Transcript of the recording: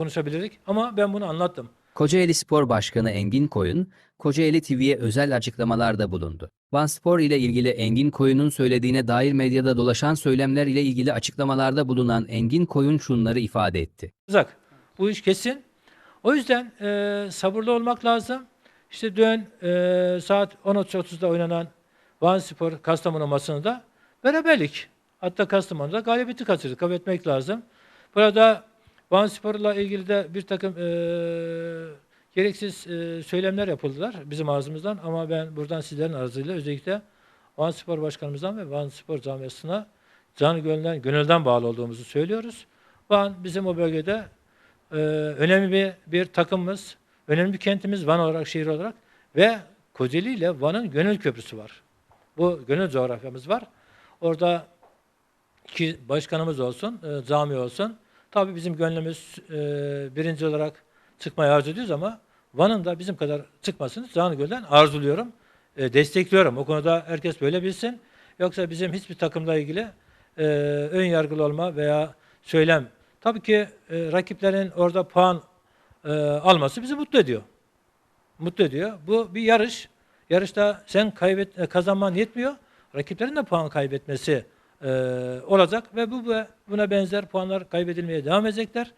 konuşabilirdik ama ben bunu anlattım. Kocaeli Spor Başkanı Engin Koyun, Kocaeli TV'ye özel açıklamalarda bulundu. Van Spor ile ilgili Engin Koyun'un söylediğine dair medyada dolaşan söylemler ile ilgili açıklamalarda bulunan Engin Koyun şunları ifade etti. Uzak. Bu iş kesin. O yüzden e, sabırlı olmak lazım. İşte dün e, saat 13.30'da oynanan Van Spor Kastamonu maçında beraberlik. Hatta Kastamonu'da galibiyeti kaçırdık. Kabul etmek lazım. Burada Van Spor'la ilgili de bir takım e, gereksiz e, söylemler yapıldılar bizim ağzımızdan ama ben buradan sizlerin aracılığıyla özellikle Van Spor Başkanımızdan ve Van Spor camiasına canı gönülden, gönülden bağlı olduğumuzu söylüyoruz. Van bizim o bölgede e, önemli bir, bir takımımız, önemli bir kentimiz Van olarak, şehir olarak ve Kocaeli ile Van'ın gönül köprüsü var. Bu gönül coğrafyamız var. Orada iki başkanımız olsun, e, cami olsun. Tabii bizim gönlümüz e, birinci olarak çıkmayı arzu ediyoruz ama Van'ın da bizim kadar çıkmasını canı gölden arzuluyorum. E, destekliyorum. O konuda herkes böyle bilsin. Yoksa bizim hiçbir takımla ilgili e, ön yargılı olma veya söylem. Tabii ki e, rakiplerin orada puan e, alması bizi mutlu ediyor. Mutlu ediyor. Bu bir yarış. Yarışta sen kaybet e, kazanman yetmiyor. Rakiplerin de puan kaybetmesi olacak ve bu ve buna benzer puanlar kaybedilmeye devam edecekler.